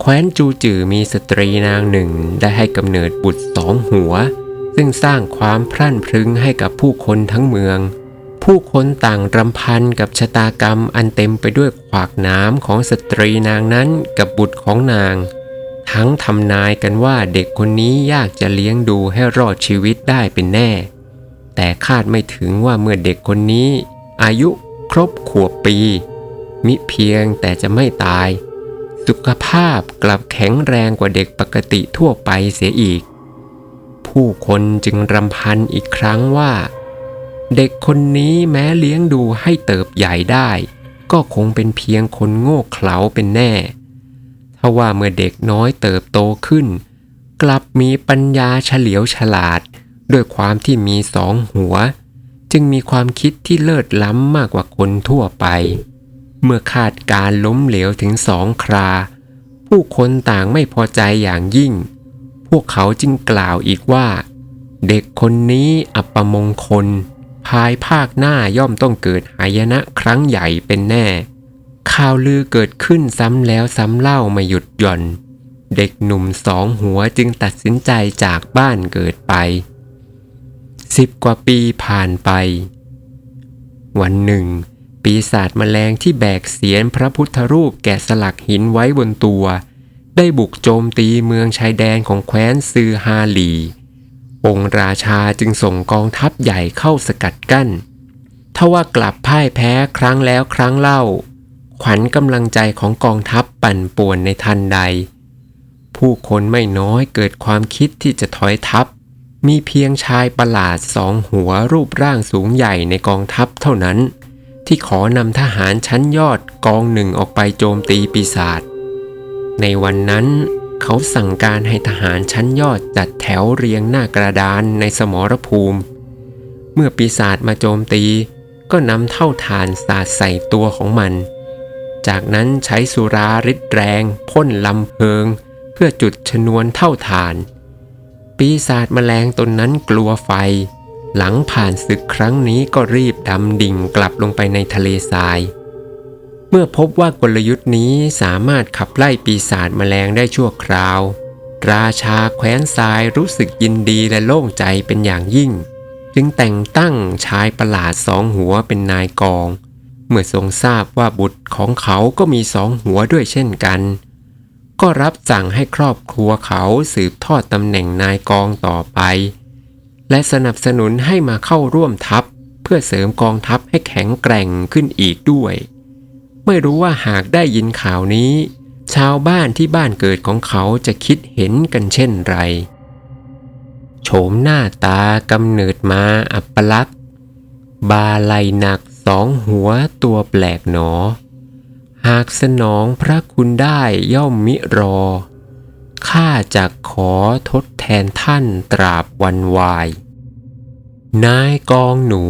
แคว้นจูจือมีสตรีนางหนึ่งได้ให้กำเนิดบุตรสองหัว ซึ่งสร้างความพรั่นพรึงให้กับผู้คนทั้งเมือง ผู้คนต่างรำพันกับชะตากรรมอันเต็มไปด้วยขวากน้ำของสตรีนางนั้นกับบุตรของนาง ทั้งทำนายกันว่าเด็กคนนี้ยากจะเลี้ยงดูให้รอดชีวิตได้เป็นแน่ แต่คาดไม่ถึงว่าเมื่อเด็กคนนี้ อายุครบขวบปี มิเพียงแต่จะไม่ตาย สุขภาพกลับแข็งแรงกว่าเด็กปกติทั่วไปเสียอีก ผู้คนจึงรำพันอีกครั้งว่า เด็กคนนี้แม้เลี้ยงดูให้เติบใหญ่ได้ ก็คงเป็นเพียงคนโง่เขลาเป็นแน่ทว่าเมื่อเด็กน้อยเติบโตขึ้น กลับมีปัญญาเฉลียวฉลาด ด้วยความที่มีสองหัว จึงมีความคิดที่เลิศล้ำมากกว่าคนทั่วไป เมื่อคาดการล้มเหลวถึงสองครา ผู้คนต่างไม่พอใจอย่างยิ่ง พวกเขาจึงกล่าวอีกว่า เด็กคนนี้อัปมงคล ภายภาคหน้าย่อมต้องเกิดหายนะครั้งใหญ่เป็นแน่ ข่าวลือเกิดขึ้นซ้ำแล้วซ้ำเล่าไม่หยุดหย่อน เด็กหนุ่มสองหัวจึงตัดสินใจจากบ้านเกิดไปสิบกว่าปีผ่านไป วันหนึ่ง ปีศาจแมลงที่แบกเสียนพระพุทธรูปแกะสลักหินไว้บนตัว ได้บุกโจมตีเมืองชายแดนของแคว้นซือฮาลี องค์ราชาจึงส่งกองทัพใหญ่เข้าสกัดกั้นทว่ากลับพ่ายแพ้ครั้งแล้วครั้งเล่า ขวัญกำลังใจของกองทัพปั่นป่วนในทันใด ผู้คนไม่น้อยเกิดความคิดที่จะถอยทัพ มีเพียงชายประหลาดสองหัวรูปร่างสูงใหญ่ในกองทัพเท่านั้น ที่ขอนำทหารชั้นยอดกองหนึ่งออกไปโจมตีปีศาจ ในวันนั้นเขาสั่งการให้ทหารชั้นยอดจัดแถวเรียงหน้ากระดานในสมรภูมิ เมื่อปีศาจมาโจมตี ก็นำเท่าฐานสาดใส่ตัวของมัน จากนั้นใช้สุราริดแรงพ่นลำเพลิง เพื่อจุดชนวนเท่าฐาน ปีศาจแมลงตนนั้นกลัวไฟ หลังผ่านศึกครั้งนี้ก็รีบดำดิ่งกลับลงไปในทะเลทราย เมื่อพบว่ากลยุทธ์นี้สามารถขับไล่ปีศาจแมลงได้ชั่วคราว ราชาแคว้นทรายรู้สึกยินดีและโล่งใจเป็นอย่างยิ่ง จึงแต่งตั้งชายประหลาดสองหัวเป็นนายกอง เมื่อทรงทราบว่าบุตรของเขาก็มีสองหัวด้วยเช่นกัน ก็รับสั่งให้ครอบครัวเขาสืบทอดตำแหน่งนายกองต่อไป และสนับสนุนให้มาเข้าร่วมทัพ เพื่อเสริมกองทัพให้แข็งแกร่งขึ้นอีกด้วย ไม่รู้ว่าหากได้ยินข่าวนี้ ชาวบ้านที่บ้านเกิดของเขาจะคิดเห็นกันเช่นไรโฉมหน้าตากำเนิดมาอัปลักษณ์ บาไหลหนักสองหัวตัวแปลกหนอ หากสนองพระคุณได้ย่อมมิรอ ข้าจะขอทดแทนท่านตราบวันวาย นายกองหนู